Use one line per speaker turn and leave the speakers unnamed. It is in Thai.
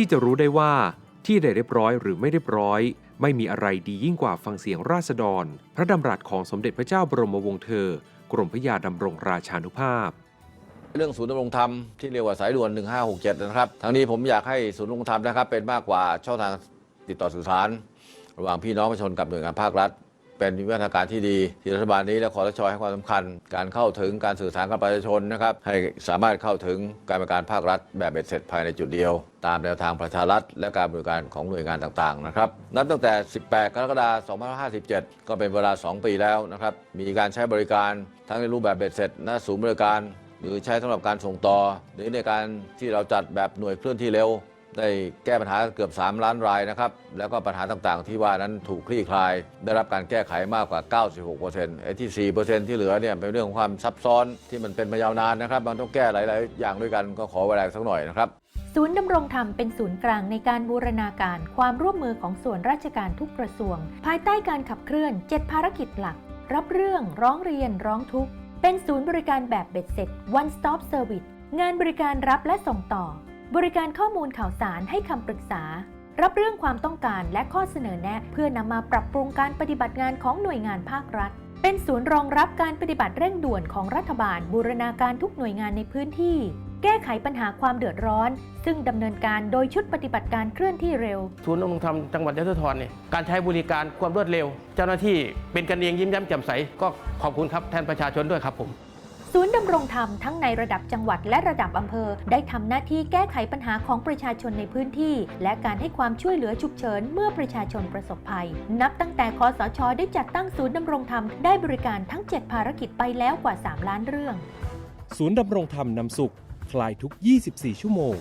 ที่จะรู้ได้ว่าที่ใดเรียบร้อยหรือไม่เรียบร้อย ไม่มีอะไรดียิ่งกว่าฟังเสียงราษฎร พระดำรัสของสมเด็จพระเจ้าบรมวงศ์เธอ กรมพระยาดำรงราชานุภาพ
เรื่องศูนย์ดำรงธรรมที่เรียกว่าสายด่วน 1567 นะครับทั้งนี้ผมอยากให้ศูนย์ดำรงธรรมนะครับเป็นมากกว่าช่องทางติดต่อสื่อสาร ระหว่างพี่น้องประชาชนกับหน่วยงานภาครัฐ เป็นวิวัฒนาการที่ดีที่รัฐบาลนี้และคอรชให้ความสำคัญ การเข้าถึงการสื่อสารกับประชาชนนะครับให้สามารถเข้าถึงการบริการภาครัฐ แบบเบ็ดเสร็จภายในจุดเดียว ตามแนวทางประชารัฐ และการบริการของหน่วยงานต่างๆนะครับนับตั้งแต่ 18 กรกฎาคม 2557 ก็เป็นเวลา 2 ปีแล้วนะครับมีการใช้บริการทั้งในรูปแบบเบ็ดเสร็จณศูนย์บริการ หรือใช้สำหรับการส่งต่อ หรือในการที่เราจัดแบบหน่วยเคลื่อนที่เร็ว ได้แก้ปัญหาเกือบ 3 ล้านรายนะครับ แล้วก็ปัญหาต่างๆ ที่ว่านั้นถูกคลี่คลาย ได้รับการแก้ไขมากกว่า 96%ไอ้ที่ 4%ที่เหลือเนี่ยเป็นเรื่องของความซับซ้อนที่มันเป็นมายาวนานนะครับ มันต้องแก้หลาย ๆ อย่างด้วยกันก็ขอเวลาสักหน่อยนะครับ
ศูนย์ดำรงธรรมเป็นศูนย์กลางในการบูรณาการความร่วมมือของส่วนราชการทุกกระทรวง ภายใต้การขับเคลื่อน 7 ภารกิจหลัก รับเรื่องร้องเรียนร้องทุกข์เป็นศูนย์บริการแบบเบ็ดเสร็จ one stop service งานบริการรับและส่งต่อ บริการข้อมูลข่าวสารให้คำปรึกษา รับเรื่องความต้องการและข้อเสนอแนะ เพื่อนำมาปรับปรุงการปฏิบัติงานของหน่วยงานภาครัฐ เป็นศูนย์รองรับการปฏิบัติเร่งด่วนของรัฐบาล บูรณาการทุกหน่วยงานในพื้นที่ แก้ไขปัญหาความเดือดร้อน ซึ่งดำเนินการโดยชุดปฏิบัติการเคลื่อนที่เร็ว
ศูนย์ดำรงธรรมจังหวัดยะโสธรเนี่ยการใช้บริการความรวดเร็ว เจ้าหน้าที่เป็นกันเองยิ้มแย้มแจ่มใสก็ขอบคุณครับแทนประชาชนด้วยครับผม
ศูนย์ดำรงธรรมทั้งในระดับจังหวัดและระดับอำเภอ ได้ทำหน้าที่แก้ไขปัญหาของประชาชนในพื้นที่ และการให้ความช่วยเหลือฉุกเฉินเมื่อประชาชนประสบภัย นับตั้งแต่คอสช ได้จัดตั้งศูนย์ดำรงธรรมได้บริการทั้ง 7 ภารกิจไปแล้วกว่า 3 ล้านเรื่อง
ศูนย์ดำรงธรรมนำสุข คลายทุก 24 ชั่วโมง